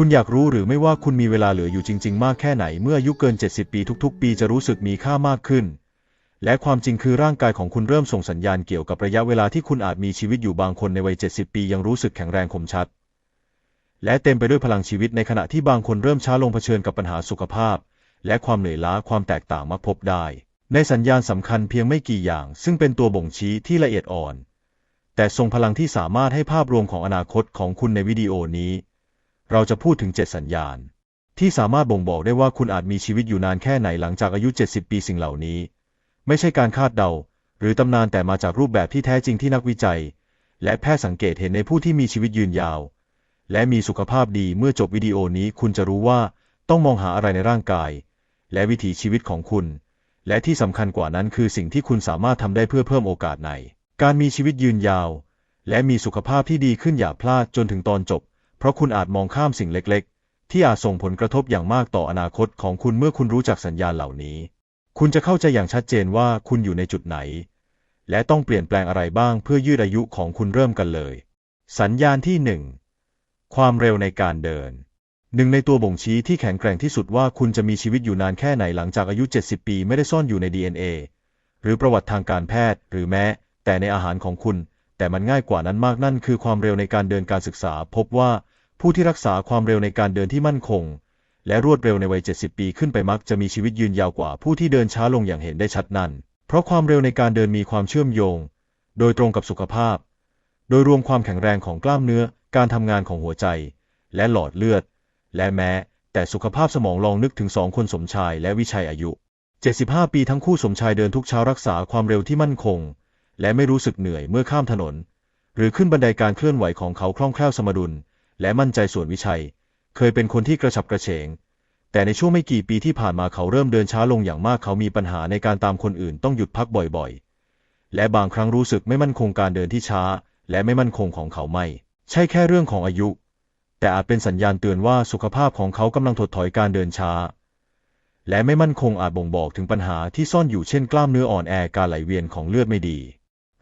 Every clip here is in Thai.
คุณอยากรู้หรือไม่ว่าคุณมีเวลาเหลืออยู่จริง ๆ มากแค่ไหนเมื่ออายุเกิน 70 ปีทุกๆ ปีจะรู้สึกมีค่ามากขึ้น และความจริงคือร่างกายของคุณเริ่มส่งสัญญาณเกี่ยวกับระยะเวลาที่คุณอาจมีชีวิตอยู่บางคนในวัย 70 ปียังรู้สึกแข็งแรงคมชัด และเต็มไปด้วยพลังชีวิตในขณะที่บางคนเริ่มช้าลงเผชิญกับปัญหาสุขภาพ และความเหนื่อยล้าความแตกต่างมักพบได้ ในสัญญาณสำคัญเพียงไม่กี่อย่าง ซึ่งเป็นตัวบ่งชี้ที่ละเอียดอ่อน แต่ทรงพลังที่สามารถให้ภาพรวมของอนาคตของคุณในวิดีโอนี้ เราจะพูดถึง 7 สัญญาณ ที่สามารถบ่งบอกได้ว่าคุณอาจมีชีวิตอยู่นานแค่ไหนหลังจากอายุ 70 ปีสิ่งเหล่านี้ ไม่ใช่การคาดเดา หรือตำนานแต่มาจากรูปแบบที่แท้จริงที่นักวิจัย และแพทย์สังเกตเห็นในผู้ที่มีชีวิตยืนยาว และมีสุขภาพดีเมื่อจบวิดีโอนี้คุณจะรู้ว่าต้องมองหาอะไรในร่างกาย และวิถีชีวิตของคุณ และที่สำคัญกว่านั้นคือสิ่งที่คุณสามารถทำได้เพื่อเพิ่มโอกาสใน การมีชีวิตยืนยาว และมีสุขภาพที่ดีขึ้นอย่าพลาดจนถึงตอนจบ ราะคุณอาจมองข้ามสิ่งเล็กๆ ที่อาจส่งผลกระทบอย่างมากต่ออนาคตของคุณเมื่อคุณรู้จักสัญญาณเหล่านี้ คุณจะเข้าใจอย่างชัดเจนว่าคุณอยู่ในจุดไหน และต้องเปลี่ยนแปลงอะไรบ้างเพื่อยืดอายุของคุณเริ่มกันเลย สัญญาณที่หนึ่งความเร็วในการเดิน หนึ่งในตัวบ่งชี้ที่แข็งแกร่งที่สุดว่าคุณจะมีชีวิตอยู่นานแค่ไหนหลังจากอายุ 70 ปีไม่ได้ซ่อนอยู่ใน DNA หรือประวัติทางการแพทย์ หรือแม้ แต่ในอาหารของคุณ แต่มันง่ายกว่านั้นมากนั่นคือความเร็วในการเดินการศึกษา พบว่า ผู้ที่รักษาความเร็วในการเดินที่มั่นคง และรวดเร็วในวัย 70 ปีขึ้นไปมักจะมีชีวิตยืนยาวกว่าผู้ที่เดินช้าลงอย่างเห็นได้ชัดนั่น เพราะความเร็วในการเดินมีความเชื่อมโยง โดยตรงกับสุขภาพ โดยรวมความแข็งแรงของกล้ามเนื้อ การทำงานของหัวใจ และหลอดเลือด และแม้ แต่สุขภาพสมองลองนึกถึงสองคนสมชายและวิชัยอายุ 75 ปีทั้งคู่สมชายเดินทุกเช้ารักษาความเร็วที่มั่นคง และไม่รู้สึกเหนื่อยเมื่อข้ามถนน หรือขึ้นบันไดการเคลื่อนไหวของเขาคล่องแคล่วสมดุล และมั่นใจส่วนวิชัย เคยเป็นคนที่กระฉับกระเฉง แต่ในช่วงไม่กี่ปีที่ผ่านมาเขาเริ่มเดินช้าลงอย่างมากเขามีปัญหาในการตามคนอื่นต้องหยุดพักบ่อยๆ และบางครั้งรู้สึกไม่มั่นคงการเดินที่ช้า และไม่มั่นคงของเขาไม่ ใช่แค่เรื่องของอายุ แต่อาจเป็นสัญญาณเตือนว่าสุขภาพของเขากำลังถดถอยการเดินช้า และไม่มั่นคงอาจบ่งบอกถึงปัญหาที่ซ่อนอยู่เช่นกล้ามเนื้ออ่อนแอการไหลเวียนของเลือดไม่ดี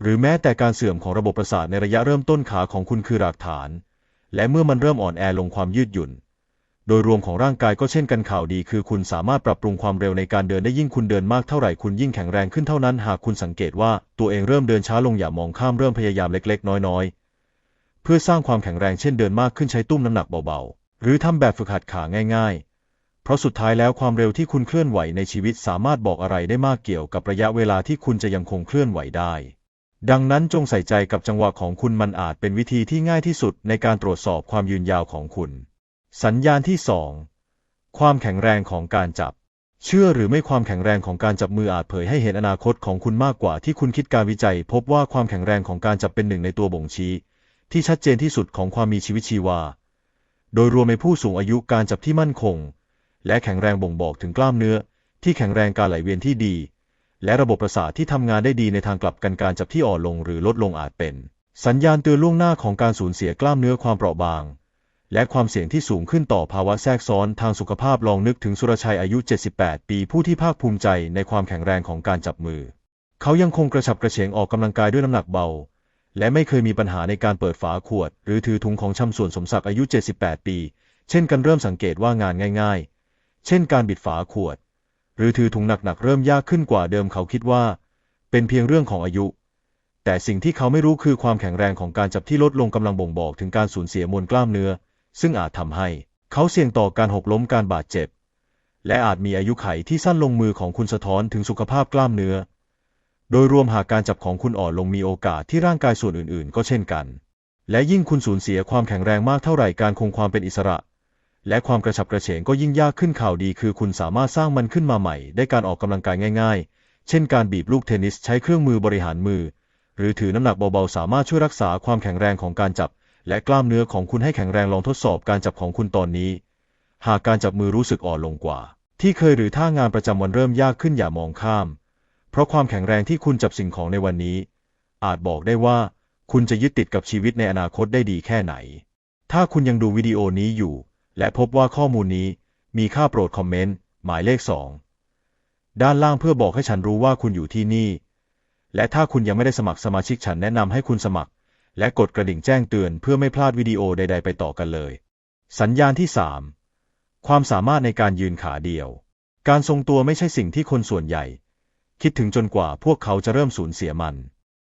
หรือแม้แต่การเสื่อมของระบบประสาทในระยะเริ่มต้นขาของคุณคือรากฐาน และเมื่อมันเริ่มอ่อนแอลงความยืดหยุ่น โดยรวมของร่างกายก็เช่นกันข่าวดี คือคุณสามารถปรับปรุงความเร็วในการเดินได้ยิ่งคุณเดินมากเท่าไหร่คุณยิ่งแข็งแรงขึ้นเท่านั้นหากคุณสังเกตว่าตัวเองเริ่มเดินช้าลงอย่ามองข้ามเริ่มพยายามเล็ก ๆ น้อยๆ เพื่อสร้างความแข็งแรงเช่นเดินมากขึ้นใช้ตุ้มน้ำหนักเบาๆ หรือทำแบบฝึกหัดขาง่าย ๆเพราะสุดท้ายแล้วความเร็วที่คุณเคลื่อนไหวในชีวิตสามารถบอกอะไรได้มากเกี่ยวกับระยะเวลาที่คุณจะยังคงเคลื่อนไหวได้ ดังนั้นจงใส่ใจกับจังหวะของคุณมันอาจเป็นวิธีที่ง่ายที่สุดในการตรวจสอบความยืนยาวของคุณ สัญญาณที่ 2 ความแข็งแรงของการจับ เชื่อหรือไม่ความแข็งแรงของการจับมืออาจเผยให้เห็นอนาคตของคุณมากกว่าที่คุณคิดการวิจัย พบว่าความแข็งแรงของการจับเป็นหนึ่งในตัวบ่งชี้ ที่ชัดเจนที่สุดของความมีชีวิตชีวา โดยรวมในผู้สูงอายุการจับที่มั่นคง และแข็งแรงบ่งบอกถึงกล้ามเนื้อ ที่แข็งแรงการไหลเวียนที่ดี และระบบประสาทที่ทำงานได้ดีในทางกลับกันการจับที่อ่อนลงหรือลดลงอาจเป็น สัญญาณเตือนล่วงหน้าของการสูญเสียกล้ามเนื้อความเปราะบาง และความเสี่ยงที่สูงขึ้นต่อภาวะแทรกซ้อนทางสุขภาพลองนึกถึงสุรชัยอายุ 78 ปีผู้ที่ภาคภูมิใจในความแข็งแรงของการจับมือ เขายังคงกระฉับกระเฉงออกกำลังกายด้วยน้ำหนักเบา และไม่เคยมีปัญหาในการเปิดฝาขวด หรือถือถุงของชำส่วนสมศักดิ์อายุ 78 ปี เช่นกันเริ่มสังเกตว่างานง่าย ๆ เช่นการบิดฝาขวด หรือถือถุงหนักๆเริ่มยากขึ้นกว่าเดิมเขาคิดว่า เป็นเพียงเรื่องของอายุ แต่สิ่งที่เขาไม่รู้คือความแข็งแรงของการจับที่ลดลงกำลังบ่งบอกถึงการสูญเสียมวลกล้ามเนื้อ ซึ่งอาจทำให้ เขาเสี่ยงต่อการหกล้มการบาดเจ็บ และอาจมีอายุไขที่สั้นลงมือของคุณสะท้อนถึงสุขภาพกล้ามเนื้อ โดยรวมหากการจับของคุณอ่อนลงมีโอกาสที่ร่างกายส่วนอื่น ๆ ก็เช่นกัน และยิ่งคุณสูญเสียความแข็งแรงมากเท่าไหร่การคงความเป็นอิสระ และความกระฉับกระเฉงก็ยิ่งยากขึ้นข่าวดีคือคุณสามารถสร้างมันขึ้นมาใหม่ ได้การออกกำลังกายง่าย ๆ เช่นการบีบลูกเทนนิสใช้เครื่องมือบริหารมือ หรือถือน้ำหนักเบาๆ สามารถช่วยรักษาความแข็งแรงของการจับ และกล้ามเนื้อของคุณให้แข็งแรงลองทดสอบการจับของคุณตอนนี้ หากการจับมือรู้สึกอ่อนลงกว่า ที่เคยหรือถ้างานประจำวันเริ่มยากขึ้นอย่ามองข้าม เพราะความแข็งแรงที่คุณจับสิ่งของในวันนี้ อาจบอกได้ว่า คุณจะยึดติดกับชีวิตในอนาคตได้ดีแค่ไหน ถ้าคุณยังดูวิดีโอนี้อยู่ และพบว่าข้อมูลนี้มีค่าโปรดคอมเมนต์ หมายเลข 2 ด้านล่างเพื่อบอกให้ฉันรู้ว่าคุณอยู่ที่นี่ และถ้าคุณยังไม่ได้สมัครสมาชิกฉันแนะนำให้คุณสมัคร และกดกระดิ่งแจ้งเตือนเพื่อไม่พลาดวิดีโอใด ๆ ไปต่อกันเลย สัญญาณที่ 3 ความสามารถในการยืนขาเดียว การทรงตัวไม่ใช่สิ่งที่คนส่วนใหญ่ คิดถึงจนกว่าพวกเขาจะเริ่มสูญเสียมัน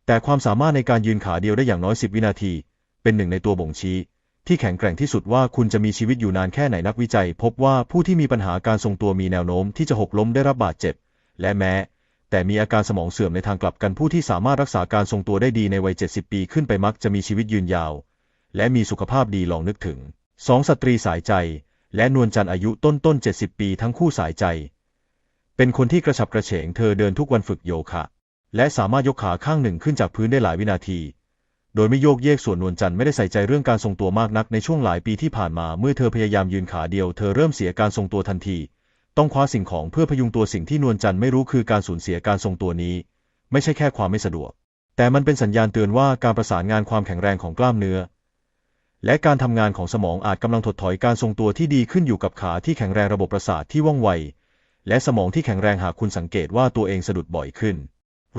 แต่ความสามารถในการยืนขาเดียวได้อย่างน้อย 10 วินาที เป็นหนึ่งในตัวบ่งชี้ ที่แข็งแกร่งที่สุดว่าคุณจะมีชีวิตอยู่นานแค่ไหนนักวิจัย พบว่าผู้ที่มีปัญหาการทรงตัวมีแนวโน้มที่จะหกล้มได้รับบาดเจ็บ และแม้ แต่มีอาการสมองเสื่อมในทางกลับกันผู้ที่สามารถรักษาการทรงตัวได้ดีในวัย 70 ปีขึ้นไปมักจะมีชีวิตยืนยาว และมีสุขภาพดีลองนึกถึงสองสตรีสายใจ และนวลจันทร์อายุต้นต้น 70 ปีทั้งคู่สายใจ เป็นคนที่กระฉับกระเฉงเธอเดินทุกวันฝึกโยคะ และสามารถยกขาข้างหนึ่งขึ้นจากพื้นได้หลายวินาที โดยไม่โยกเยกส่วนนวลจันทร์ไม่ได้ใส่ใจเรื่องการทรงตัวมากนักในช่วงหลายปีที่ผ่านมาเมื่อเธอพยายามยืนขาเดียวเธอเริ่มเสียการทรงตัวทันที ต้องคว้าสิ่งของเพื่อพยุงตัวสิ่งที่นวลจันทร์ไม่รู้คือการสูญเสียการทรงตัวนี้ ไม่ใช่แค่ความไม่สะดวก แต่มันเป็นสัญญาณเตือนว่าการประสานงานความแข็งแรงของกล้ามเนื้อ และการทำงานของสมองอาจกำลังถดถอยการทรงตัวที่ดีขึ้นอยู่กับขาที่แข็งแรงระบบประสาทที่ว่องไวและสมองที่แข็งแรงหากคุณสังเกตว่าตัวเองสะดุดบ่อยขึ้น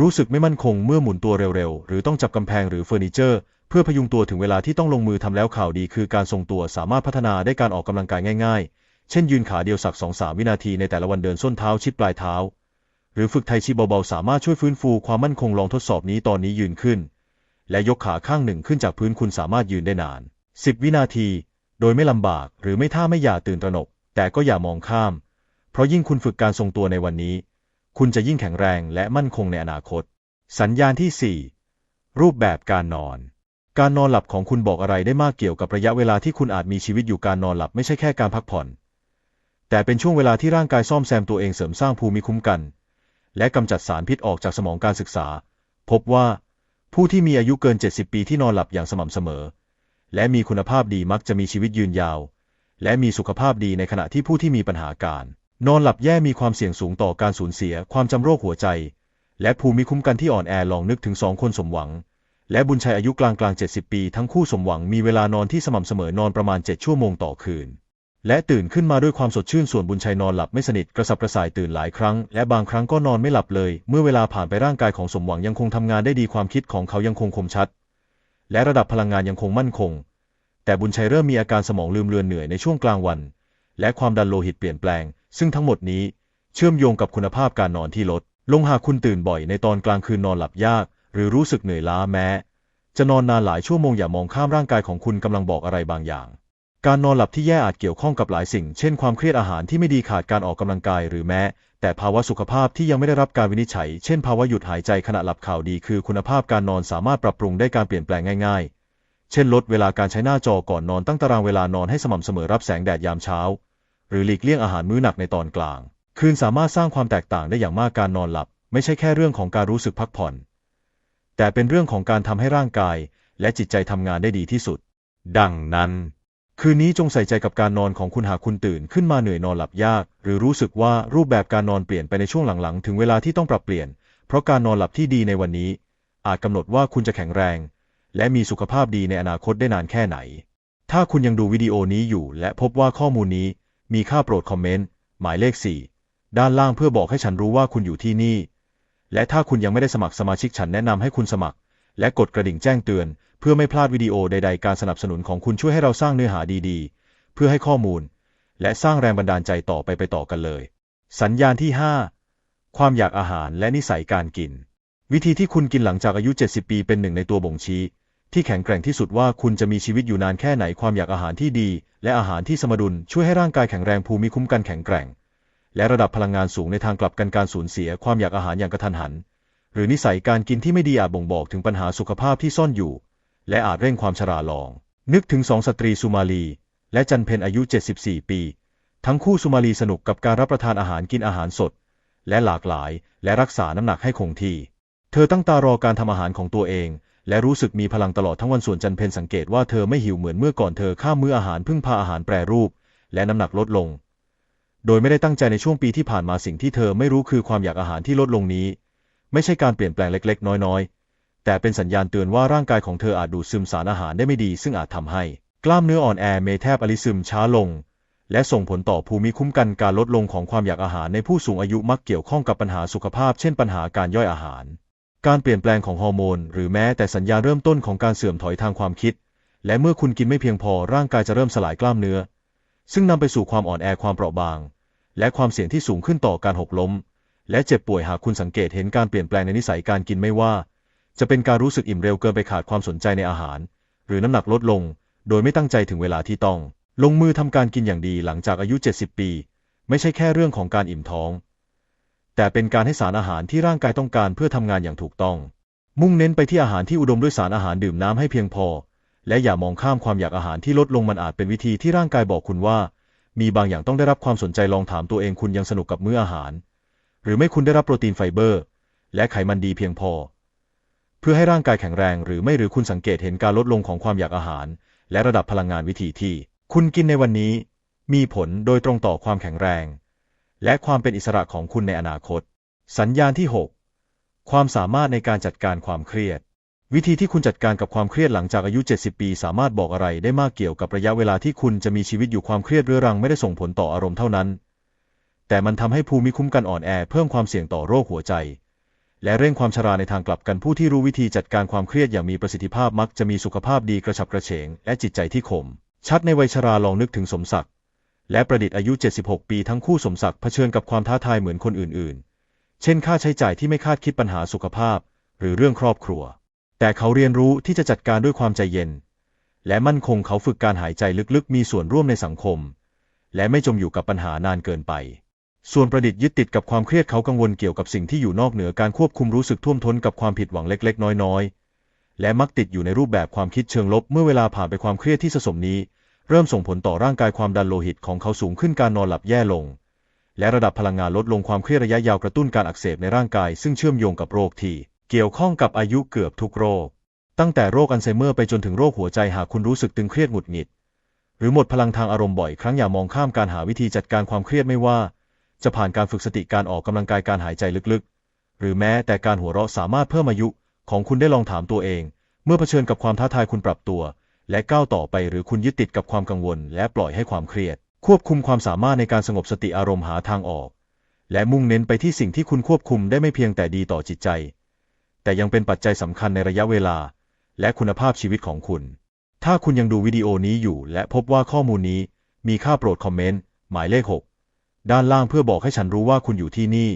รู้สึกไม่มั่นคงเมื่อหมุนตัวเร็วๆ หรือต้องจับกำแพงหรือเฟอร์นิเจอร์ เพื่อพยุงตัวถึงเวลาที่ต้องลงมือทำแล้วข่าวดีคือการทรงตัวสามารถพัฒนาได้การออกกำลังกายง่ายๆ เช่นยืนขาเดียวสัก2-3วินาทีในแต่ละวันเดินส้นเท้าชิดปลายเท้า หรือฝึกไทชีเบาๆ สามารถช่วยฟื้นฟูความมั่นคงลองทดสอบนี้ตอนนี้ยืนขึ้น และยกขาข้างหนึ่งขึ้นจากพื้นคุณสามารถยืนได้นาน 10 วินาที โดยไม่ลำบาก หรือไม่ท่าไม่อย่าตื่นตระหนก แต่ก็อย่ามองข้าม เพราะยิ่งคุณฝึกการทรงตัวในวันนี้ คุณจะยิ่งแข็งแรงและมั่นคงในอนาคต สัญญาณที่ 4 รูปแบบการนอน การนอนหลับของคุณบอกอะไรได้มากเกี่ยวกับระยะเวลาที่คุณอาจมีชีวิตอยู่การนอนหลับไม่ใช่แค่การพักผ่อน แต่เป็นช่วงเวลาที่ร่างกายซ่อมแซมตัวเองเสริมสร้างภูมิคุ้มกัน และกำจัดสารพิษออกจากสมองการศึกษา พบว่า ผู้ที่มีอายุเกิน 70 ปีที่นอนหลับอย่างสม่ำเสมอ และมีคุณภาพดีมักจะมีชีวิตยืนยาว และมีสุขภาพดีในขณะที่ผู้ที่มีปัญหาการ นอนหลับแย่มีความเสี่ยงสูงต่อการสูญเสียความจำโรคหัวใจ และภูมิคุ้มกันที่อ่อนแอลองนึกถึงสองคนสมหวัง และบุญชัยอายุกลางกลาง70 ปี ทั้งคู่สมหวังมีเวลานอนที่สม่ำเสมอนอนประมาณ 7 ชั่วโมงต่อคืน และตื่นขึ้นมาด้วยความสดชื่นส่วนบุญชัยนอนหลับไม่สนิทกระสับกระส่ายตื่นหลายครั้ง และบางครั้งก็นอนไม่หลับเลย เมื่อเวลาผ่านไปร่างกายของสมหวังยังคงทำงานได้ดีความคิดของเขายังคงคมชัด และระดับพลังงานยังคงมั่นคง แต่บุญชัยเริ่มมีอาการสมองลืมเลือนเหนื่อยในช่วงกลางวัน และความดันโลหิตเปลี่ยนแปลง ซึ่งทั้งหมดนี้เชื่อมโยงกับคุณภาพการนอนที่ลด ลงหากคุณตื่นบ่อยในตอนกลางคืนนอนหลับยาก หรือรู้สึกเหนื่อยล้าแม้ จะนอนนานหลายชั่วโมงอย่ามองข้ามร่างกายของคุณกำลังบอกอะไรบางอย่าง การนอนหลับที่แย่อาจเกี่ยวข้องกับหลายสิ่ง เช่นความเครียดอาหารที่ไม่ดีขาดการออกกำลังกายหรือแม้ แต่ภาวะสุขภาพที่ยังไม่ได้รับการวินิจฉัย เช่น ภาวะหยุดหายใจขณะหลับข่าวดีคือคุณภาพการนอนสามารถปรับปรุงได้การเปลี่ยนแปลงง่าย ๆ เช่น ลดเวลาการใช้หน้าจอก่อนนอนตั้งตารางเวลานอนให้สม่ำเสมอรับแสงแดดยามเช้า หรือหลีกเลี่ยงอาหารมื้อหนักในตอนกลาง คืนสามารถสร้างความแตกต่างได้อย่างมากการนอนหลับ ไม่ใช่แค่เรื่องของการรู้สึกพักผ่อน แต่เป็นเรื่องของการทำให้ร่างกาย และจิตใจทำงานได้ดีที่สุด ดังนั้น คืนนี้จงใส่ใจกับการนอนของคุณหากคุณตื่นขึ้นมาเหนื่อยนอนหลับยาก หรือรู้สึกว่ารูปแบบการนอนเปลี่ยนไปในช่วงหลังๆ ถึงเวลาที่ต้องปรับเปลี่ยน เพราะการนอนหลับที่ดีในวันนี้ อาจกำหนดว่าคุณจะแข็งแรง และมีสุขภาพดีในอนาคตได้นานแค่ไหน ถ้าคุณยังดูวิดีโอนี้อยู่และพบว่าข้อมูลนี้ มีค่าโปรดคอมเมนต์ หมายเลข 4 ด้านล่างเพื่อบอกให้ฉันรู้ว่าคุณอยู่ที่นี่ และถ้าคุณยังไม่ได้สมัครสมาชิกฉันแนะนำให้คุณสมัคร และกดกระดิ่งแจ้งเตือน เพื่อไม่พลาดวิดีโอใด ๆ การสนับสนุนของคุณช่วยให้เราสร้างเนื้อหาดีๆ เพื่อให้ข้อมูล และสร้างแรงบันดาลใจต่อไปไปต่อกันเลย สัญญาณที่ 5 ความอยากอาหารและนิสัยการกิน วิธีที่คุณกินหลังจากอายุ 70 ปีเป็นหนึ่งในตัวบ่งชี้ ที่แข็งแกร่งที่สุดว่าคุณจะมีชีวิตอยู่นานแค่ไหนความอยากอาหารที่ดี และอาหารที่สมดุลช่วยให้ร่างกายแข็งแรงภูมิคุ้มกันแข็งแกร่ง และระดับพลังงานสูงในทางกลับกันการสูญเสียความอยากอาหารอย่างกระทันหัน หรือนิสัยการกินที่ไม่ดีอาจบ่งบอกถึงปัญหาสุขภาพที่ซ่อนอยู่ และอาจเร่งความชราลอง นึกถึงสองสตรีสุมาลี และจันเพนอายุ 74 ปี ทั้งคู่สุมาลีสนุกกับการรับประทานอาหารกินอาหารสด และหลากหลาย และรักษาน้ำหนักให้คงที่ เธอตั้งตารอการทำอาหารของตัวเอง และรู้สึกมีพลังตลอดทั้งวันส่วนจันเพนสังเกตว่าเธอไม่หิวเหมือนเมื่อก่อนเธอข้ามมื้ออาหารพึ่งพาอาหารแปรรูป และน้ำหนักลดลง โดยไม่ได้ตั้งใจในช่วงปีที่ผ่านมาสิ่งที่เธอไม่รู้คือความอยากอาหารที่ลดลงนี้ ไม่ใช่การเปลี่ยนแปลงเล็ก ๆ น้อยๆ แต่เป็นสัญญาณเตือนว่าร่างกายของเธออาจดูดซึมสารอาหารได้ไม่ดี ซึ่งอาจทำให้ กล้ามเนื้ออ่อนแอเมแทบอลิซึมช้าลง และส่งผลต่อภูมิคุ้มกันการลดลงของความอยากอาหารในผู้สูงอายุมักเกี่ยวข้องกับปัญหาสุขภาพ เช่นปัญหาการย่อยอาหาร การเปลี่ยนแปลงของฮอร์โมน หรือแม้แต่สัญญาเริ่มต้นของการเสื่อมถอยทางความคิด และเมื่อคุณกินไม่เพียงพอร่างกายจะเริ่มสลายกล้ามเนื้อ ซึ่งนำไปสู่ความอ่อนแอความเปราะบาง และความเสี่ยงที่สูงขึ้นต่อการหกล้ม และเจ็บป่วยหากคุณสังเกตเห็นการเปลี่ยนแปลงในนิสัยการกินไม่ว่า จะเป็นการรู้สึกอิ่มเร็วเกินไปขาดความสนใจในอาหาร หรือน้ำหนักลดลง โดยไม่ตั้งใจถึงเวลาที่ต้อง ลงมือทำการกินอย่างดีหลังจากอายุ 70 ปี ไม่ใช่แค่เรื่องของการอิ่มท้อง แต่เป็นการให้สารอาหารที่ร่างกายต้องการเพื่อทำงานอย่างถูกต้อง มุ่งเน้นไปที่อาหารที่อุดมด้วยสารอาหารดื่มน้ำให้เพียงพอ และอย่ามองข้ามความอยากอาหารที่ลดลงมันอาจเป็นวิธีที่ร่างกายบอกคุณว่า มีบางอย่างต้องได้รับความสนใจลองถามตัวเองคุณยังสนุกกับมื้ออาหาร หรือไม่คุณได้รับโปรตีนไฟเบอร์ และไขมันดีเพียงพอ เพื่อให้ร่างกายแข็งแรงหรือไม่หรือคุณสังเกตเห็นการลดลงของความอยากอาหาร และระดับพลังงานวิธีที่ คุณกินในวันนี้ มีผลโดยตรงต่อความแข็งแรง และความเป็นอิสระของคุณในอนาคต สัญญาณที่ 6 ความสามารถในการจัดการความเครียด วิธีที่คุณจัดการกับความเครียดหลังจากอายุ 70 ปี สามารถบอกอะไรได้มากเกี่ยวกับระยะเวลาที่คุณจะมีชีวิตอยู่ความเครียดเรื้อรังไม่ได้ส่งผลต่ออารมณ์เท่านั้น แต่มันทำให้ภูมิคุ้มกันอ่อนแอ เพิ่มความเสี่ยงต่อโรคหัวใจ และเร่งความชราในทางกลับกันผู้ที่รู้วิธีจัดการความเครียดอย่างมีประสิทธิภาพมักจะมีสุขภาพดีกระฉับกระเฉง และจิตใจที่คม ชัดในวัยชราลองนึกถึงสมศักดิ์ และประดิษฐ์อายุ 76 ปีทั้งคู่สมศักดิ์เผชิญกับความท้าทายเหมือนคนอื่นๆ เช่นค่าใช้จ่ายที่ไม่คาดคิดปัญหาสุขภาพ หรือเรื่องครอบครัว แต่เขาเรียนรู้ที่จะจัดการด้วยความใจเย็น และมั่นคงเขาฝึกการหายใจลึกๆ มีส่วนร่วมในสังคม และไม่จมอยู่กับปัญหานานเกินไป ส่วนประดิษฐ์ยึดติดกับความเครียดเขากังวลเกี่ยวกับสิ่งที่อยู่นอกเหนือการควบคุมรู้สึกท่วมท้นกับความผิดหวังเล็ก ๆ น้อยๆ และมักติดอยู่ในรูปแบบความคิดเชิงลบเมื่อเวลาผ่านไปความเครียดที่สะสมนี้ เริ่มส่งผลต่อร่างกายความดันโลหิตของเขาสูงขึ้นการนอนหลับแย่ลง และระดับพลังงานลดลงความเครียดระยะยาวกระตุ้นการอักเสบในร่างกาย ซึ่งเชื่อมโยงกับโรคที่เกี่ยวข้องกับอายุเกือบทุกโรค ตั้งแต่โรคอัลไซเมอร์ไปจนถึงโรคหัวใจหากคุณรู้สึกตึงเครียดหงุดหงิด หรือหมดพลังทางอารมณ์บ่อยครั้งอย่ามองข้ามการหาวิธีจัดการความเครียดไม่ว่า จะผ่านการฝึกสติการออกกำลังกายการหายใจลึกๆ หรือแม้แต่การหัวเราะสามารถเพิ่มอายุ ของคุณได้ลองถามตัวเอง เมื่อเผชิญกับความท้าทายคุณปรับตัว และก้าวต่อไปหรือคุณยึดติดกับความกังวล และปล่อยให้ความเครียด ควบคุมความสามารถในการสงบสติอารมณ์หาทางออก และมุ่งเน้นไปที่สิ่งที่คุณควบคุมได้ไม่เพียงแต่ดีต่อจิตใจ แต่ยังเป็นปัจจัยสำคัญในระยะเวลา และคุณภาพชีวิตของคุณ ถ้าคุณยังดูวิดีโอนี้อยู่ และพบว่าข้อมูลนี้ มีค่าโปรดคอมเมนต์หมายเลข 6 ด้านล่างเพื่อบอกให้ฉันรู้ว่าคุณอยู่ที่นี่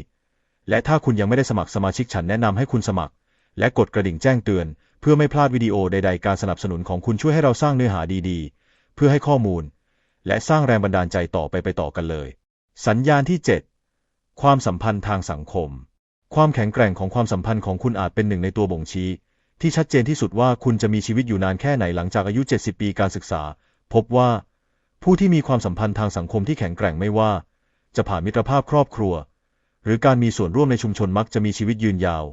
และถ้าคุณยังไม่ได้สมัครสมาชิกฉันแนะนำให้คุณสมัคร และกดกระดิ่งแจ้งเตือน เพื่อไม่พลาดวิดีโอใด ๆ การสนับสนุนของคุณช่วยให้เราสร้างเนื้อหาดีๆ เพื่อให้ข้อมูล และสร้างแรงบันดาลใจต่อไปไปต่อกันเลย สัญญาณที่ 7 ความสัมพันธ์ทางสังคม ความแข็งแกร่งของความสัมพันธ์ของคุณอาจเป็นหนึ่งในตัวบ่งชี้ ที่ชัดเจนที่สุดว่าคุณจะมีชีวิตอยู่นานแค่ไหนหลังจากอายุ 70 ปีการศึกษา พบว่า ผู้ที่มีความสัมพันธ์ทางสังคมที่แข็งแกร่งไม่ว่า จะผ่านมิตรภาพครอบครัว หรือการมีส่วนร่วมในชุมชนมักจะมีชีวิตยืนยาว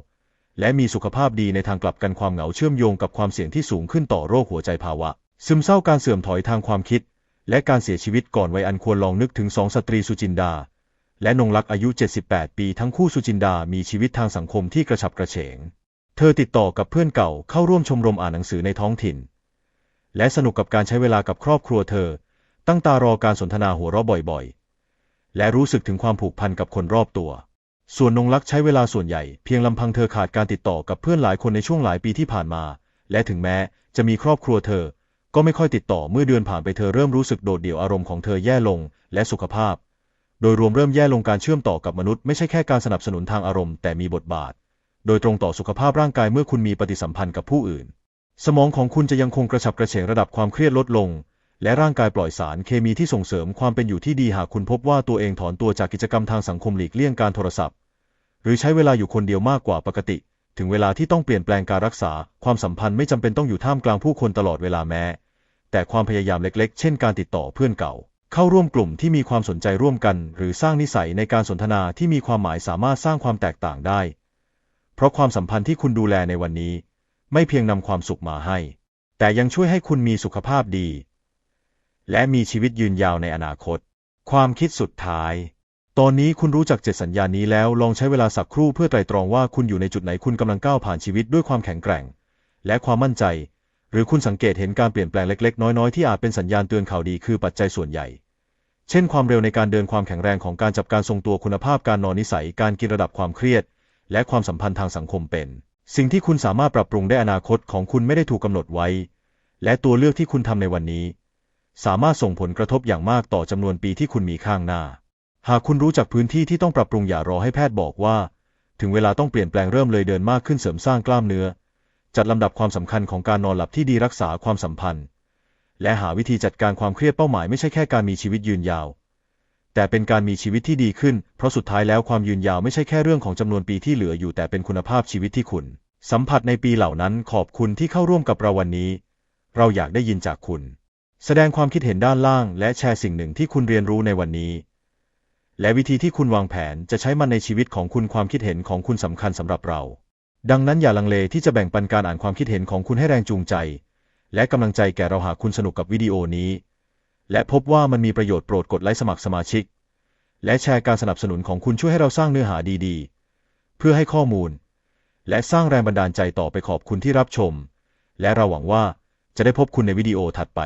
และมีสุขภาพดีในทางกลับกันความเหงาเชื่อมโยงกับความเสี่ยงที่สูงขึ้นต่อโรคหัวใจภาวะ ซึมเศร้าการเสื่อมถอยทางความคิด และการเสียชีวิตก่อนวัยอันควรลองนึกถึงสองสตรีสุจินดา และนงลักษ์อายุ 78 ปีทั้งคู่สุจินดามีชีวิตทางสังคมที่กระฉับกระเฉง เธอติดต่อกับเพื่อนเก่าเข้าร่วมชมรมอ่านหนังสือในท้องถิ่น และสนุกกับการใช้เวลากับครอบครัวเธอ ตั้งตารอการสนทนาหัวเราะบ่อยๆ และรู้สึกถึงความผูกพันกับคนรอบตัว ส่วนนงลักษ์ใช้เวลาส่วนใหญ่เพียงลำพังเธอขาดการติดต่อกับเพื่อนหลายคนในช่วงหลายปีที่ผ่านมา และถึงแม้จะมีครอบครัวเธอ ก็ไม่ค่อยติดต่อเมื่อเดือนผ่านไปเธอเริ่มรู้สึกโดดเดี่ยวอารมณ์ของเธอแย่ลง และสุขภาพ โดยรวมเริ่มแย่ลงการเชื่อมต่อกับมนุษย์ไม่ใช่แค่การสนับสนุนทางอารมณ์แต่มีบทบาท โดยตรงต่อสุขภาพร่างกายเมื่อคุณมีปฏิสัมพันธ์กับผู้อื่น สมองของคุณจะยังคงกระฉับกระเฉงระดับความเครียดลดลง และร่างกายปล่อยสารเคมีที่ส่งเสริมความเป็นอยู่ที่ดีหากคุณพบว่าตัวเองถอนตัวจากกิจกรรมทางสังคมหลีกเลี่ยงการโทรศัพท์ หรือใช้เวลาอยู่คนเดียวมากกว่าปกติ ถึงเวลาที่ต้องเปลี่ยนแปลงการรักษา ความสัมพันธ์ไม่จำเป็นต้องอยู่ท่ามกลางผู้คนตลอดเวลาแม้ แต่ความพยายามเล็กๆ เช่นการติดต่อเพื่อนเก่า เข้าร่วมกลุ่มที่มีความสนใจร่วมกัน หรือสร้างนิสัยในการสนทนาที่มีความหมายสามารถสร้างความแตกต่างได้ เพราะความสัมพันธ์ที่คุณดูแลในวันนี้ ไม่เพียงนำความสุขมาให้ แต่ยังช่วยให้คุณมีสุขภาพดี และมีชีวิตยืนยาวในอนาคต ความคิดสุดท้าย ตอนนี้คุณรู้จักเจ็ดสัญญาณนี้แล้วลองใช้เวลาสักครู่เพื่อไตร่ตรองว่าคุณอยู่ในจุดไหนคุณกำลังก้าวผ่านชีวิตด้วยความแข็งแกร่ง และความมั่นใจ หรือคุณสังเกตเห็นการเปลี่ยนแปลงเล็ก ๆ น้อย ๆ ที่อาจเป็นสัญญาณเตือนข่าวดีคือปัจจัยส่วนใหญ่ เช่น ความเร็วในการเดินความแข็งแรงของการจับการทรงตัวคุณภาพการนอนนิสัยการกินระดับความเครียด และความสัมพันธ์ทางสังคมเป็น สิ่งที่คุณสามารถปรับปรุงได้อนาคตของคุณไม่ได้ถูกกำหนดไว้ และตัวเลือกที่คุณทำในวันนี้ สามารถส่งผลกระทบอย่างมากต่อจำนวนปีที่คุณมีข้างหน้า หากคุณรู้จักพื้นที่ที่ต้องปรับปรุงอย่ารอให้แพทย์บอกว่า ถึงเวลาต้องเปลี่ยนแปลงเริ่มเลยเดินมากขึ้นเสริมสร้างกล้ามเนื้อ จัดลำดับความสำคัญของการนอนหลับที่ดีรักษาความสัมพันธ์ และหาวิธีจัดการความเครียดเป้าหมายไม่ใช่แค่การมีชีวิตยืนยาว แต่เป็นการมีชีวิตที่ดีขึ้น เพราะสุดท้ายแล้วความยืนยาวไม่ใช่แค่เรื่องของจำนวนปีที่เหลืออยู่แต่เป็นคุณภาพชีวิตที่คุณ สัมผัสในปีเหล่านั้นขอบคุณที่เข้าร่วมกับเราวันนี้ เราอยากได้ยินจากคุณ แสดงความคิดเห็นด้านล่าง และแชร์สิ่งหนึ่งที่คุณเรียนรู้ในวันนี้ และวิธีที่คุณวางแผนจะใช้มันในชีวิตของคุณความคิดเห็นของคุณสำคัญสำหรับเรา ดังนั้นอย่าลังเลที่จะแบ่งปันการอ่านความคิดเห็นของคุณให้แรงจูงใจ และกำลังใจแก่เราหากคุณสนุกกับวิดีโอนี้ และพบว่ามันมีประโยชน์โปรดกดไลค์สมัครสมาชิก และแชร์การสนับสนุนของคุณช่วยให้เราสร้างเนื้อหาดีๆ เพื่อให้ข้อมูล และสร้างแรงบันดาลใจต่อไปขอบคุณที่รับชม และเราหวังว่าจะได้พบคุณในวิดีโอถัดไป